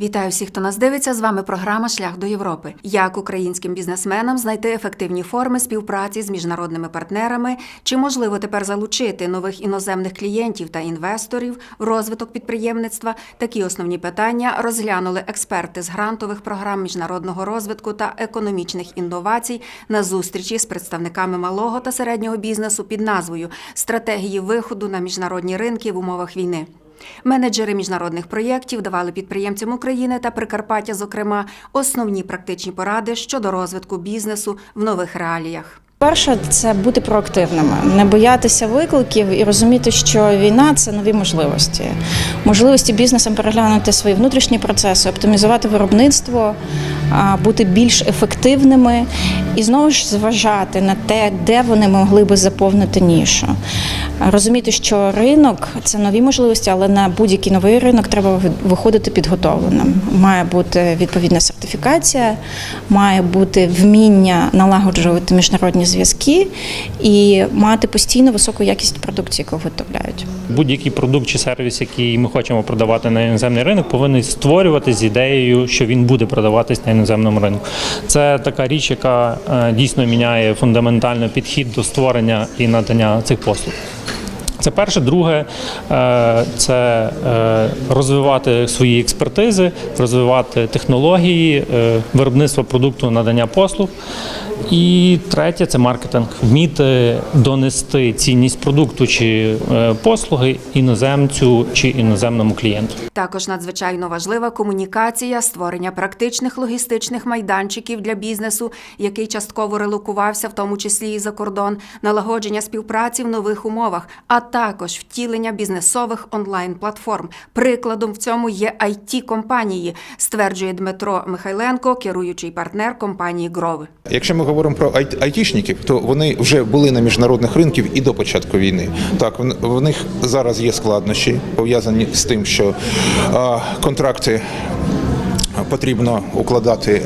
Вітаю всіх, хто нас дивиться. З вами програма Шлях до Європи. Як українським бізнесменам знайти ефективні форми співпраці з міжнародними партнерами, чи можливо тепер залучити нових іноземних клієнтів та інвесторів в розвиток підприємництва? Такі основні питання розглянули експерти з грантових програм міжнародного розвитку та економічних інновацій на зустрічі з представниками малого та середнього бізнесу під назвою Стратегії виходу на міжнародні ринки в умовах війни. Менеджери міжнародних проєктів давали підприємцям України та Прикарпаття, зокрема, основні практичні поради щодо розвитку бізнесу в нових реаліях. Перше, це бути проактивними, не боятися викликів і розуміти, що війна це нові можливості. Можливості бізнесам переглянути свої внутрішні процеси, оптимізувати виробництво, бути більш ефективними і знову ж зважати на те, де вони могли би заповнити нішу. Розуміти, що ринок це нові можливості, але на будь-який новий ринок треба виходити підготовленим. Має бути відповідна сертифікація, має бути вміння налагоджувати міжнародні зв'язки і мати постійно високу якість продукції, яку виготовляють. Будь-який продукт чи сервіс, який ми хочемо продавати на іноземний ринок, повинен створювати з ідеєю, що він буде продаватись на іноземному ринку. Це така річ, яка е, дійсно міняє фундаментально підхід до створення і надання цих послуг. Це перше, друге е, це е, розвивати свої експертизи, розвивати технології, е, виробництво продукту, надання послуг. І третє це маркетинг. Вміти донести цінність продукту чи послуги іноземцю чи іноземному клієнту. Також надзвичайно важлива комунікація, створення практичних логістичних майданчиків для бізнесу, який частково релокувався, в тому числі і за кордон, налагодження співпраці в нових умовах, а також втілення бізнесових онлайн-платформ. Прикладом в цьому є it компанії, стверджує Дмитро Михайленко, керуючий партнер компанії Грови. Якщо ми говоримо про ай- айтішників, то вони вже були на міжнародних ринках і до початку війни. Так, в них зараз є складнощі пов'язані з тим, що контракти потрібно укладати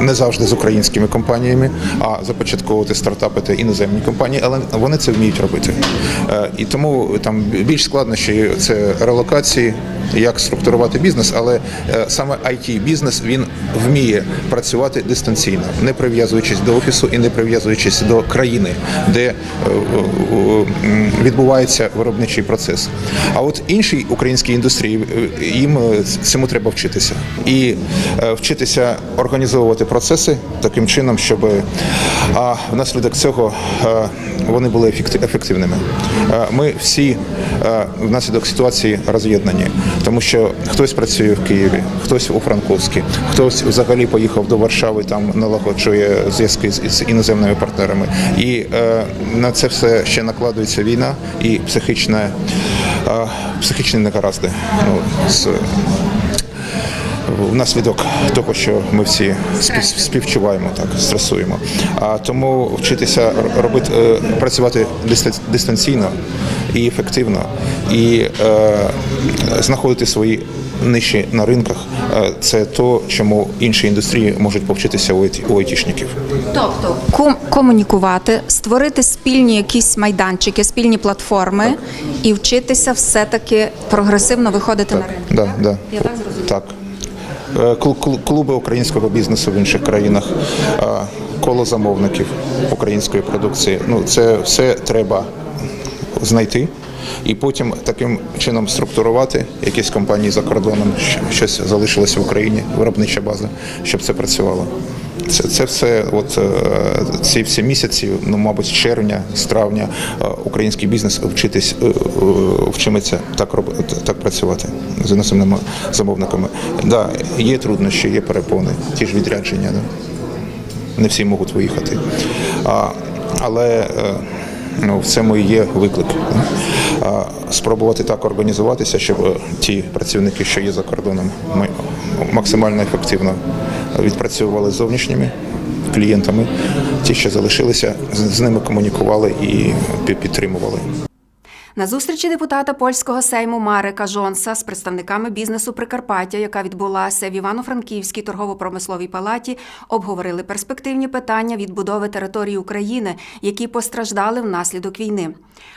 не завжди з українськими компаніями, а започатковувати стартапи та іноземні компанії, але вони це вміють робити. Е, І тому там більш складнощі це релокації, як структурувати бізнес, але е, саме it бізнес він вміє працювати дистанційно, не прив'язуючись до офісу і не прив'язуючись до країни, де е, е, відбувається виробничий процес. А от іншій українській індустрії їм цьому треба вчитися і вчитися організовувати процеси таким чином, щоб а, внаслідок цього вони були ефекти- ефективними. Ми всі внаслідок ситуації роз'єднані, тому що хтось працює в Києві, хтось у Франковській, хтось взагалі поїхав до Варшави, там налагоджує зв'язки з, іноземними партнерами. І е, на це все ще накладується війна і психічне, е, психічні негаразди. Ну, з, внаслідок того, що ми всі співчуваємо, так стресуємо. А тому вчитися робити е, працювати диста- дистанційно і ефективно, і е, знаходити свої ниші на ринках. е, Це то, чому інші індустрії можуть повчитися у айтішників. Тобто ком- комунікувати, створити спільні якісь майданчики, спільні платформи і вчитися все-таки прогресивно виходити на ринок. Да, да. Я так зрозуміла? Так. Е, клу- клу- Клуби українського бізнесу в інших країнах, коло замовників української продукції. Ну, це все треба знайти і потім таким чином структурувати якісь компанії за кордоном, щоб щось залишилося в Україні, виробнича база, щоб це працювало. Це, це все, от е, ці всі місяці, ну мабуть, червня, з травня, е, український бізнес вчитись е, вчимиться так робити, так працювати з іноземними замовниками. Да, є труднощі, є перепони, ті ж відрядження. Да? Не всі можуть виїхати. А, але ну, в цьому і є виклик. Спробувати так організуватися, щоб е, ті працівники, що є за кордоном, ми максимально ефективно відпрацьовували з зовнішніми клієнтами. Ті, що залишилися, з ними комунікували і підтримували. На зустрічі депутата польського сейму Марека Жонса з представниками бізнесу Прикарпаття, яка відбулася в Івано-Франківській торгово-промисловій палаті, обговорили перспективні питання відбудови території України, які постраждали внаслідок війни.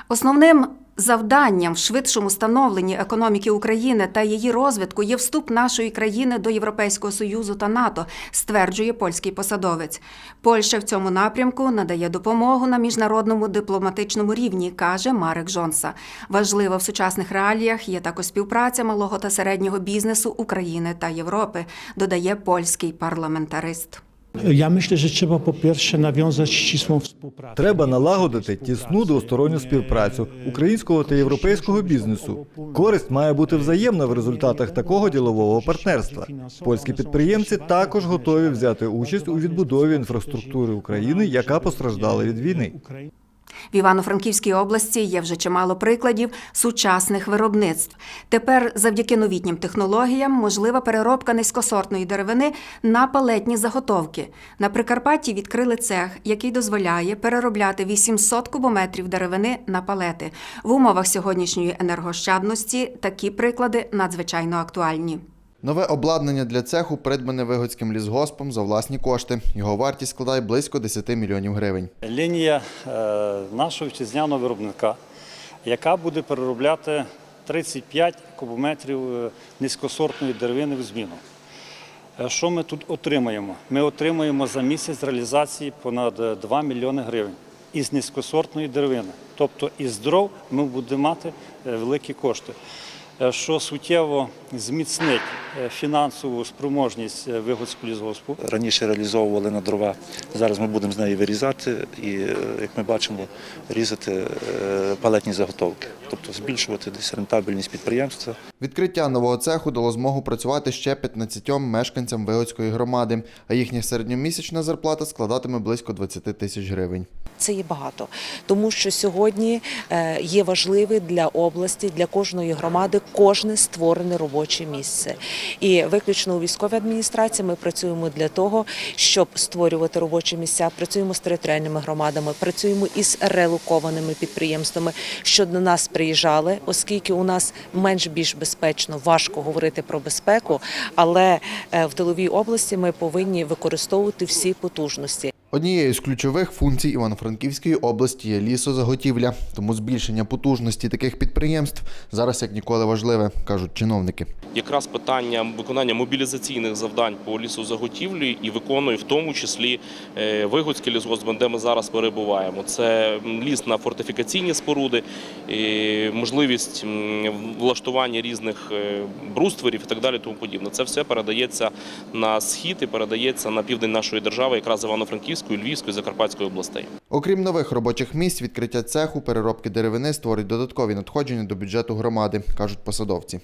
Основним Завданням в швидшому становленні економіки України та її розвитку є вступ нашої країни до Європейського союзу та НАТО, стверджує польський посадовець. Польща в цьому напрямку надає допомогу на міжнародному дипломатичному рівні, каже Марек Жонса. Важлива в сучасних реаліях є також співпраця малого та середнього бізнесу України та Європи, додає польський парламентарист. Ja myślę, що треба, по перше, нав'язати щісну współpracę. Треба налагодити тісну двосторонню співпрацю українського та європейського бізнесу. Користь має бути взаємна в результатах такого ділового партнерства. Польські підприємці також готові взяти участь у відбудові інфраструктури України, яка постраждала від війни. В Івано-Франківській області є вже чимало прикладів сучасних виробництв. Тепер, завдяки новітнім технологіям, можлива переробка низькосортної деревини на палетні заготовки. На Прикарпатті відкрили цех, який дозволяє переробляти 800 кубометрів деревини на палети. В умовах сьогоднішньої енергощадності такі приклади надзвичайно актуальні. Нове обладнання для цеху придбане Вигодським лісгоспом за власні кошти. Його вартість складає близько 10 мільйонів гривень. Лінія е, нашого вітчизняного виробника, яка буде переробляти 35 кубометрів е, низькосортної деревини в зміну. Е, Що ми тут отримаємо? Ми отримаємо за місяць реалізації понад е, 2 мільйони гривень із низькосортної деревини. Тобто із дров ми будемо мати великі кошти. Е, Що суттєво зміцнить е, фінансову спроможність е, Вигодського лісгоспу. раніше реалізовували на дрова. Зараз ми будемо з неї вирізати і, як ми бачимо, різати палетні заготовки, тобто збільшувати десь рентабельність підприємства. Відкриття нового цеху дало змогу працювати ще 15 мешканцям Вигодської громади, а їхня середньомісячна зарплата складатиме близько 20 тисяч гривень. Це є багато, тому що сьогодні е, є важливе для області, для кожної громади кожне створене робоче місце. І виключно у військовій адміністрації ми працюємо для того, щоб створювати робочі місця. Працюємо з територіальними громадами, працюємо із релокованими підприємствами, що до нас приїжджали, оскільки у нас менш більш безпечно, важко говорити про безпеку, але е, в тиловій області ми повинні використовувати всі потужності. Однією з ключових функцій Івано-Франківської області є лісозаготівля, тому збільшення потужності таких підприємств зараз як ніколи важливе, кажуть чиновники. якраз питання виконання мобілізаційних завдань по лісозаготівлі і виконує в тому числі е, Вигодський лісгосп, де ми зараз перебуваємо. Це ліс на фортифікаційні споруди, можливість влаштування різних е, брустверів і так далі. Тому подібне. Це все передається на схід і передається на південь нашої держави, якраз Івано-Франківської, Львівської, Закарпатської областей. Окрім нових робочих місць, відкриття цеху переробки деревини створить додаткові надходження до бюджету громади, кажуть посадовці.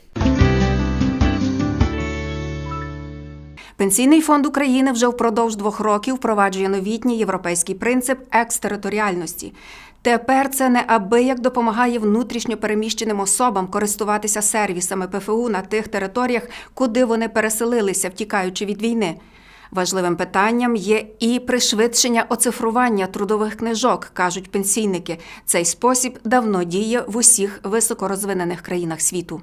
Пенсійний фонд України вже впродовж двох років впроваджує новітній європейський принцип екстериторіальності. Тепер це неабияк допомагає внутрішньо переміщеним особам користуватися сервісами ПФУ на тих територіях, куди вони переселилися, втікаючи від війни. Важливим питанням є і пришвидшення оцифрування трудових книжок, кажуть пенсійники. Цей спосіб давно діє в усіх високорозвинених країнах світу.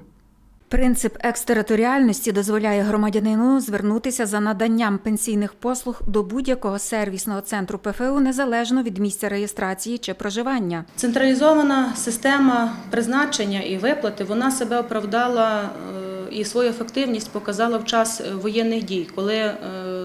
Принцип екстериторіальності дозволяє громадянину звернутися за наданням пенсійних послуг до будь-якого сервісного центру ПФУ незалежно від місця реєстрації чи проживання. Централізована система призначення і виплати вона себе оправдала е, і свою ефективність показала в час е, воєнних дій, коли е,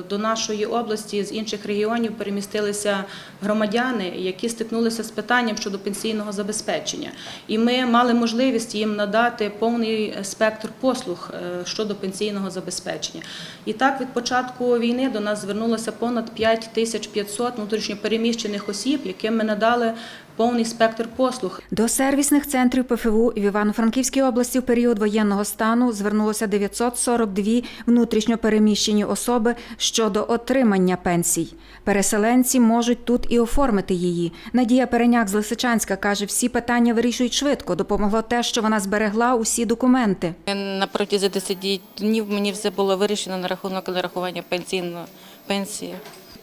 до нашої області з інших регіонів перемістилися громадяни, які стикнулися з питанням щодо пенсійного забезпечення. І ми мали можливість їм надати повний спектр послуг е, щодо пенсійного забезпечення. І так від початку війни до нас звернулося понад 5500 внутрішньопереміщених осіб, яким ми надали повний спектр послуг. До сервісних центрів ПФУ в Івано-Франківській області в період воєнного стану звернулося 942 внутрішньо переміщені особи щодо отримання пенсій. Переселенці можуть тут і оформити її. Надія Переняк з Лисичанська каже, всі питання вирішують швидко. Допомогло те, що вона зберегла усі документи. На протязі 10 днів мені все було вирішено на рахунок нарахування пенсійної пенсії.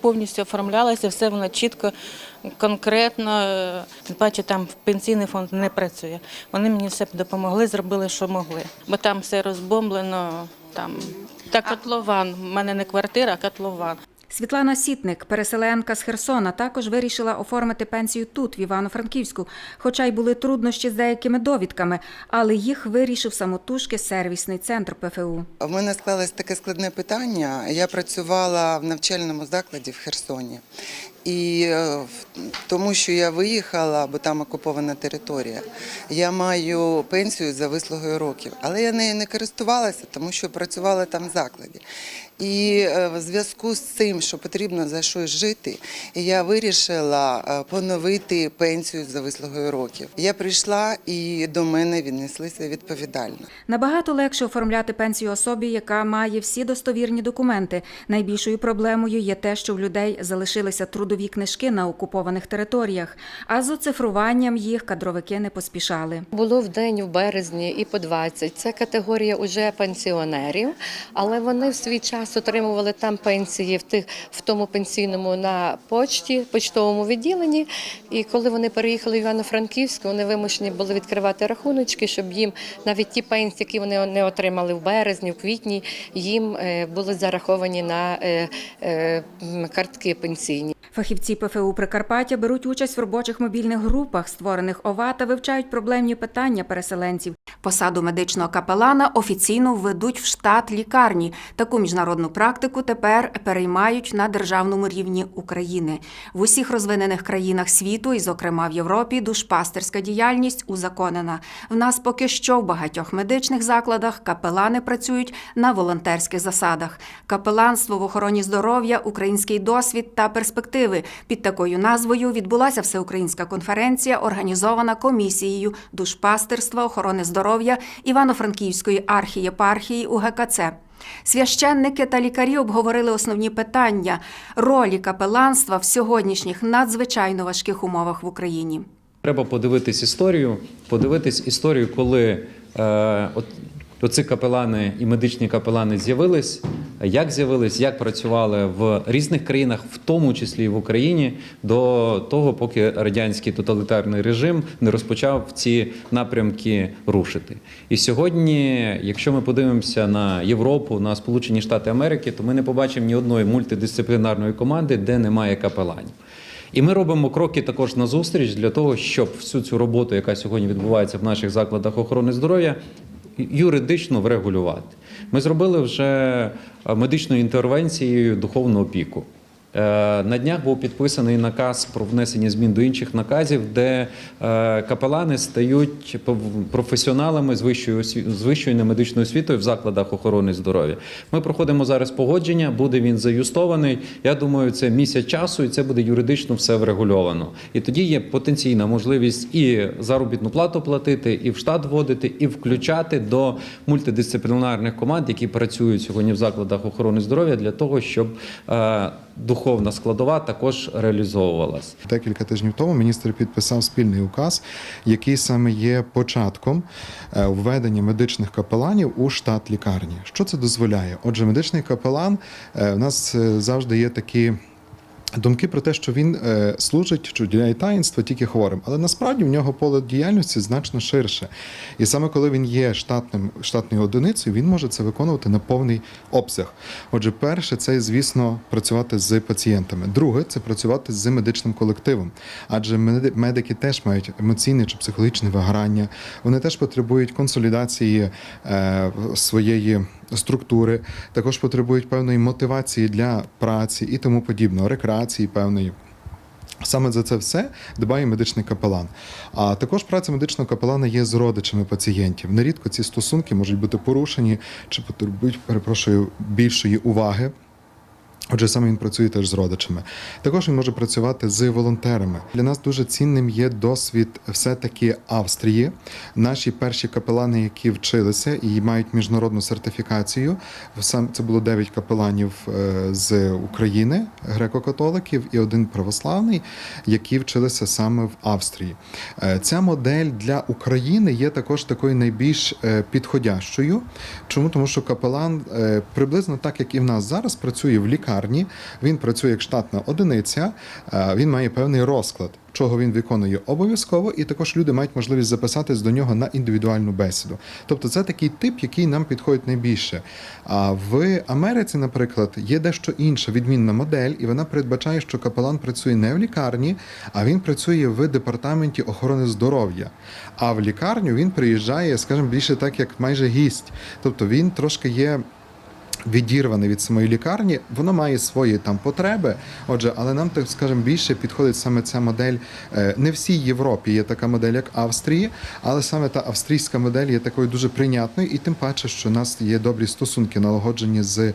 Повністю оформлялося, все воно чітко, конкретно. Тим паче там пенсійний фонд не працює. Вони мені все допомогли, зробили, що могли. Бо там все розбомблено. Там та котлован. У мене не квартира, а котлован. Світлана Сітник, переселенка з Херсона, також вирішила оформити пенсію тут, в Івано-Франківську, хоча й були труднощі з деякими довідками, але їх вирішив самотужки сервісний центр ПФУ. У мене склалось таке складне питання. Я працювала в навчальному закладі в Херсоні. І е, тому, що я виїхала, бо там окупована територія, я маю пенсію за вислугою років. Але я нею не користувалася, тому що працювала там в закладі. І е, в зв'язку з цим, що потрібно за щось жити, я вирішила е, поновити пенсію за вислугою років. Я прийшла і до мене віднеслися відповідально. Набагато легше оформляти пенсію особі, яка має всі достовірні документи. Найбільшою проблемою є те, що в людей залишилися трудові книжки на окупованих територіях, а з оцифруванням їх кадровики не поспішали. Було в день в березні і по 20. Це категорія уже пенсіонерів, але вони в свій час отримували там пенсії в тих в тому пенсійному на почті, почтовому відділенні. І коли вони переїхали в Івано-Франківськ, вони вимушені були відкривати рахуночки, щоб їм навіть ті пенсії, які вони не отримали в березні, в квітні, їм е, були зараховані на е, е, картки пенсійні. Фахівці ПФУ Прикарпаття беруть участь в робочих мобільних групах, створених ОВА, та вивчають проблемні питання переселенців. Посаду медичного капелана офіційно введуть в штат лікарні. Таку міжнародну практику тепер переймають на державному рівні України. В усіх розвинених країнах світу, і, зокрема в Європі, душпастерська діяльність узаконена. В нас поки що в багатьох медичних закладах капелани працюють на волонтерських засадах. Капеланство в охороні здоров'я, український досвід та перспективи. Під такою назвою відбулася всеукраїнська конференція, організована комісією душпастерства охорони здоров'я Івано-Франківської архієпархії УГКЦ. Священники та лікарі обговорили основні питання ролі капеланства в сьогоднішніх надзвичайно важких умовах в Україні. Треба подивитись історію, подивитись історію, коли е, от, оці капелани і медичні капелани з'явились, як з'явились, як працювали в різних країнах, в тому числі і в Україні, до того, поки радянський тоталітарний режим не розпочав ці напрямки рушити. І сьогодні, якщо ми подивимося на Європу, на Сполучені Штати Америки, то ми не побачимо ні одної мультидисциплінарної команди, де немає капеланів. І ми робимо кроки також на зустріч для того, щоб всю цю роботу, яка сьогодні відбувається в наших закладах охорони здоров'я, юридично врегулювати. Ми зробили вже медичною інтервенцією духовну опіку. Е, На днях був підписаний наказ про внесення змін до інших наказів, де е, капелани стають професіоналами з вищою з вищою немедичною освітою в закладах охорони здоров'я. Ми проходимо зараз погодження, буде він заюстований. Я думаю, це місяць часу, і це буде юридично все врегульовано. І тоді є потенційна можливість і заробітну плату платити, і в штат вводити, і включати до мультидисциплінарних команд, які працюють сьогодні в закладах охорони здоров'я, для того, щоб е, духовна складова також реалізовувалась. Декілька тижнів тому міністр підписав спільний указ, який саме є початком е, введення медичних капеланів у штат лікарні. Що це дозволяє? Отже, медичний капелан е, у нас е, завжди є такі. Думки про те, що він е, служить чи діляє таїнство тільки хворим, але насправді в нього поле діяльності значно ширше. І саме коли він є штатним штатною одиницею, він може це виконувати на повний обсяг. Отже, перше, це звісно працювати з пацієнтами. Друге, це працювати з медичним колективом, адже медики теж мають емоційне чи психологічне вигорання. Вони теж потребують консолідації е, своєї структури, також потребують певної мотивації для праці і тому подібного, рекреації певної. Саме за це все дбає медичний капелан. А також праця медичного капелана є з родичами пацієнтів. Нерідко ці стосунки можуть бути порушені чи потребують, перепрошую, більшої уваги. Отже, саме він працює теж з родичами. Також він може працювати з волонтерами. Для нас дуже цінним є досвід все-таки Австрії. Наші перші капелани, які вчилися і мають міжнародну сертифікацію. Сам це було 9 капеланів е, з України, греко-католиків, і один православний, які вчилися саме в Австрії. Е, Ця модель для України є також такою найбільш е, підходящою. Чому? Тому що капелан приблизно так, як і в нас зараз, працює в лікарні. Лікарні, він працює як штатна одиниця, е, він має певний розклад, чого він виконує обов'язково, і також люди мають можливість записатись до нього на індивідуальну бесіду. Тобто це такий тип, який нам підходить найбільше. А в Америці, наприклад, є дещо інша відмінна модель, і вона передбачає, що капелан працює не в лікарні, а він працює в департаменті охорони здоров'я. А в лікарню він приїжджає, скажімо, більше так, як майже гість. Тобто він трошки є. Відірваний від самої лікарні, воно має свої там потреби. Отже, але нам так скажем більше підходить саме ця модель. Е, Не всій Європі є така модель, як Австрії, але саме та австрійська модель є такою дуже прийнятною, і тим паче, що у нас є добрі стосунки налагоджені з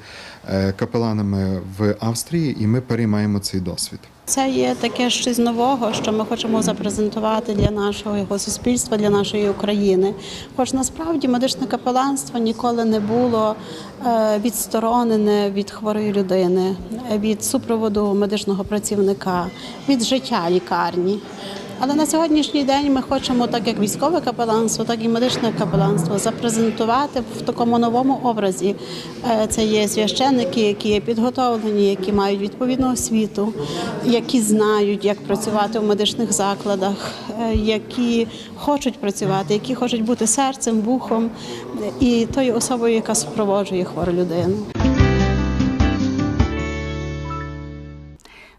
е, капеланами в Австрії, і ми переймаємо цей досвід. Це є таке щось нового, що ми хочемо запрезентувати для нашого суспільства, для нашої України. Хоч насправді медичне капеланство ніколи не було е, відсторонене від хворої людини, від супроводу медичного працівника, від життя лікарні. Але на сьогоднішній день ми хочемо, так як військове капеланство, так і медичне капеланство, запрезентувати в такому новому образі. Е, Це є священники, які є підготовлені, які мають відповідну освіту, які знають, як працювати в медичних закладах, е, які хочуть працювати, які хочуть бути серцем, вухом і тою особою, яка супроводжує хвору людину.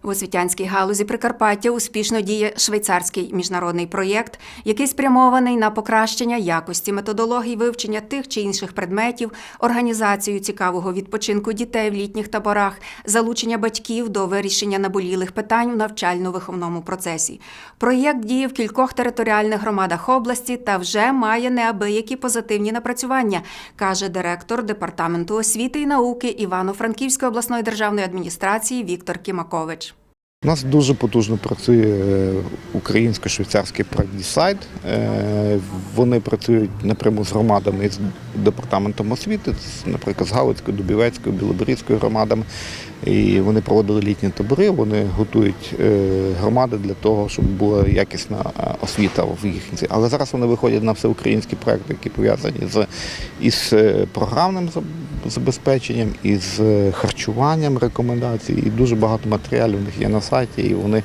В освітянській галузі Прикарпаття успішно діє швейцарський міжнародний проєкт, який спрямований на покращення якості методологій вивчення тих чи інших предметів, організацію цікавого відпочинку дітей в літніх таборах, залучення батьків до вирішення наболілих питань в навчально-виховному процесі. Проєкт діє в кількох територіальних громадах області та вже має неабиякі позитивні напрацювання, каже директор департаменту освіти і науки Івано-Франківської обласної державної адміністрації Віктор Кімакович. У нас дуже потужно працює е, українсько-швейцарський проект «Дісайд». Е, Вони працюють напряму з громадами з департаментом освіти, наприклад, з Галицькою, Дубівецькою, Білоберізькою громадами. І вони проводили літні табори, вони готують е, громади для того, щоб була якісна освіта в їхній. Але зараз вони виходять на всеукраїнські проекти, які пов'язані з із програмним забезпеченням, із е, харчуванням рекомендацій. І дуже багато матеріалів у них є на сайті, і вони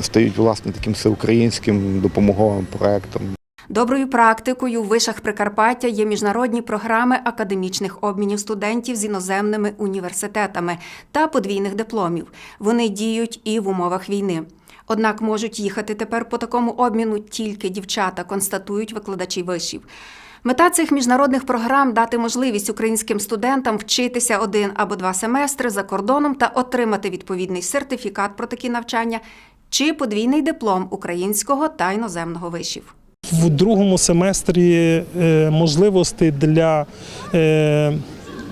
стають власне таким всеукраїнським допомоговим проектом. Доброю практикою в вишах Прикарпаття є міжнародні програми академічних обмінів студентів з іноземними університетами та подвійних дипломів. Вони діють і в умовах війни. Однак можуть їхати тепер по такому обміну тільки дівчата, констатують викладачі вишів. Мета цих міжнародних програм дати можливість українським студентам вчитися один або два семестри за кордоном та отримати відповідний сертифікат про такі навчання чи подвійний диплом українського та іноземного вишів. В другому семестрі можливості для е,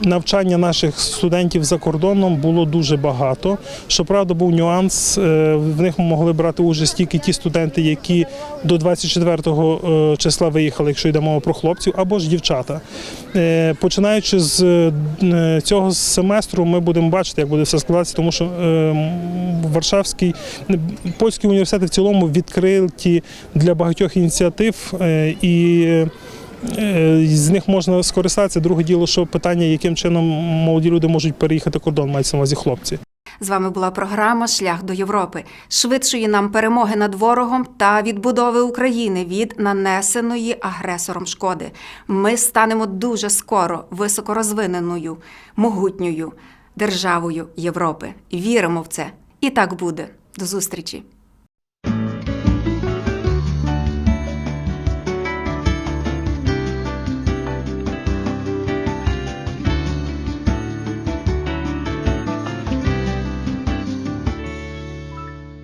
навчання наших студентів за кордоном було дуже багато. Щоправда, був нюанс. е, В них могли брати участь тільки ті студенти, які до 24 е, числа виїхали, якщо йде мова про хлопців, або ж дівчата. Е, Починаючи з цього семестру, ми будемо бачити, як буде все складатися, тому що Варшавський польські університети в цілому відкриті для багатьох ініціатив і. Е, З них можна скористатися. Друге діло, що питання, яким чином молоді люди можуть переїхати кордон, мається на увазі хлопці. З вами була програма Шлях до Європи, швидшої нам перемоги над ворогом та відбудови України від нанесеної агресором шкоди. Ми станемо дуже скоро високорозвиненою, могутньою державою Європи. Віримо в це. І так буде. До зустрічі!